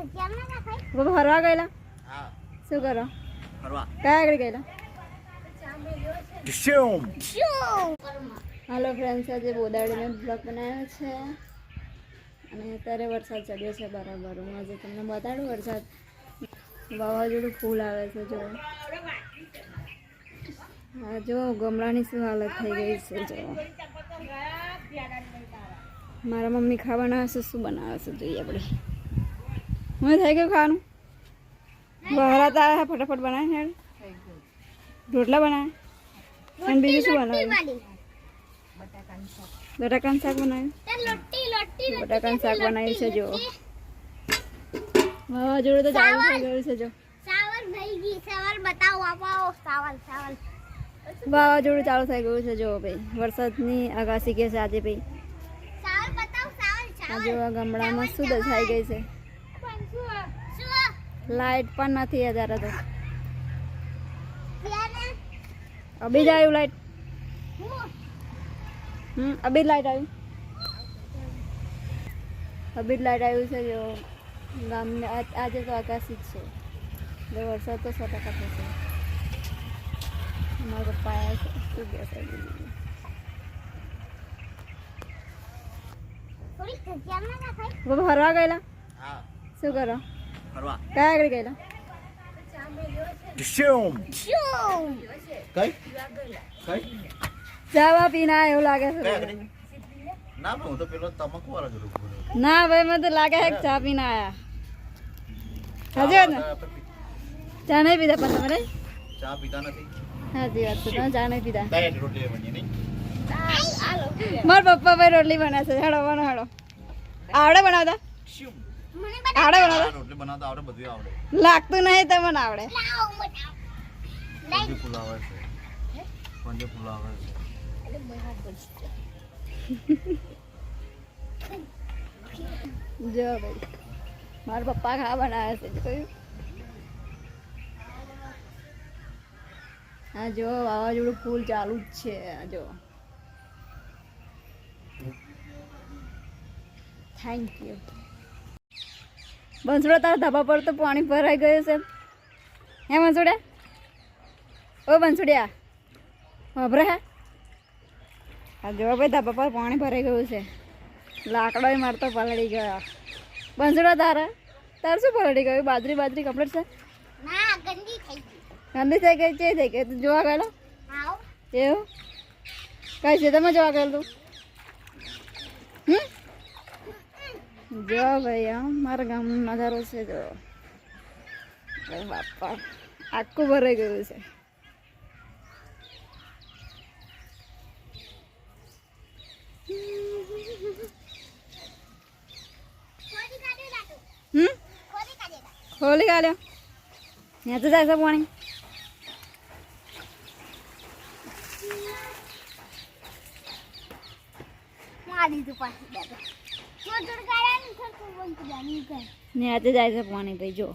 બાબા ફરવા ગયેલા હા શું કરો ફરવા કયા આગળ ગયેલા હાલો ફ્રેન્ડ્સ આજે બોદાડીને બ્લોગ બનાવ્યો છે. અને અત્યારે વરસાદ ચડ્યો છે બરાબર. હું આજે તમને બતાડું વરસાદ. વાવાઝોડું ફૂલ આવે છે જો હા જો ગમલાની શું હાલત થઈ ગઈ છે જો મારા મમ્મી ખાવાના હશે શું બનાવે છે જોઈએ આપણે. હું થઈ ગયું ખાવાનું? બહાર આવ્યા ફટાફટ બનાવે હેડ. રોટલા બનાવે અને બીજું શું બનાવ્યું બટાકાનું શાક બનાવ્યું? બટાકાનું શાક બનાવ્યું છે જો. વાવાઝોડું તો ચાલુ થઈ ગયું છે જો. વાવાઝોડું ચાલુ થઈ ગયું છે જો ભાઈ. વરસાદની આગાસી કે છે આજે ભાઈ. આજે આ ગામડામાં શું દશાઈ ગઈ છે? લાઈટ પણ નથી અત્યારે તો. અભી જ આવ્યું લાઈટ હમ અભી લાઈટ આવ્યું અભી જ લાઈટ આવ્યું છે જો ગામને આજે તો આકાશી જ છે. એટલે વરસાદ તો સો ટકા થશે. મારા પપ્પા શું ફરવા ગયેલા? શું કરો? ફરવા. કયા આગળ ગયેલા? શૂમ કઈ? કઈ? ચાવા પીના એવું લાગે છે. ના હું તો પેલો તમાકુ વાળો જોડું ના ભાઈ મને તો લાગે છે ચા પીને આયા. વાત ને? ચા નહીં પીધા પણ તમે નહીં ચા પીતા નથી. સાચી વાત છે તમે ચા નહીં પીધા. રોટલી બની નહીં? મારા પપ્પા ભાઈ રોટલી બનાવે છે હેડો બનો હેડો. આવડે બનાવતા? આવડે બનાવતા આ રોટલી બનાવતા આવડે બધું આવડે લાગતું નહીં તમને આવડે પંજે પુલાવ આવે છે પંજે પુલાવ આવે છે જો ભાઈ મારા પપ્પા ખા બનાવે છે જોયું હા જો વાવાઝોડું ફૂલ ચાલુ જ છે આ જો થેન્ક યુ બંસુડા તારા ધાબા પર તો પાણી ભરાઈ ગયું છે. હે બંસુડ્યા ઓ બંસુડ્યા વાપરે હે? આ જો ભાઈ ધાબા પર પાણી ભરાઈ ગયું છે. લાકડો મારતો પલળી ગયો. બંસુડા તારા તાર શું પલળી ગયું? બાજરી બાજરી કમ્પ્લીટ છે? ગંદી થઈ ગઈ. છે થઈ ગઈ. તું જોવા ગયેલો? એવું? કઈ છે તમે જોવા ગયેલું? હમ? જો ભાઈ મારા ગામનો નજારો છે જો. બાપા આખું ભરાઈ ગયું છે. ખોલી કાઢ્યો ત્યાં તો જાય છે પાણી? ત્યાં તો જાય છે પાણી ભાઈ જો.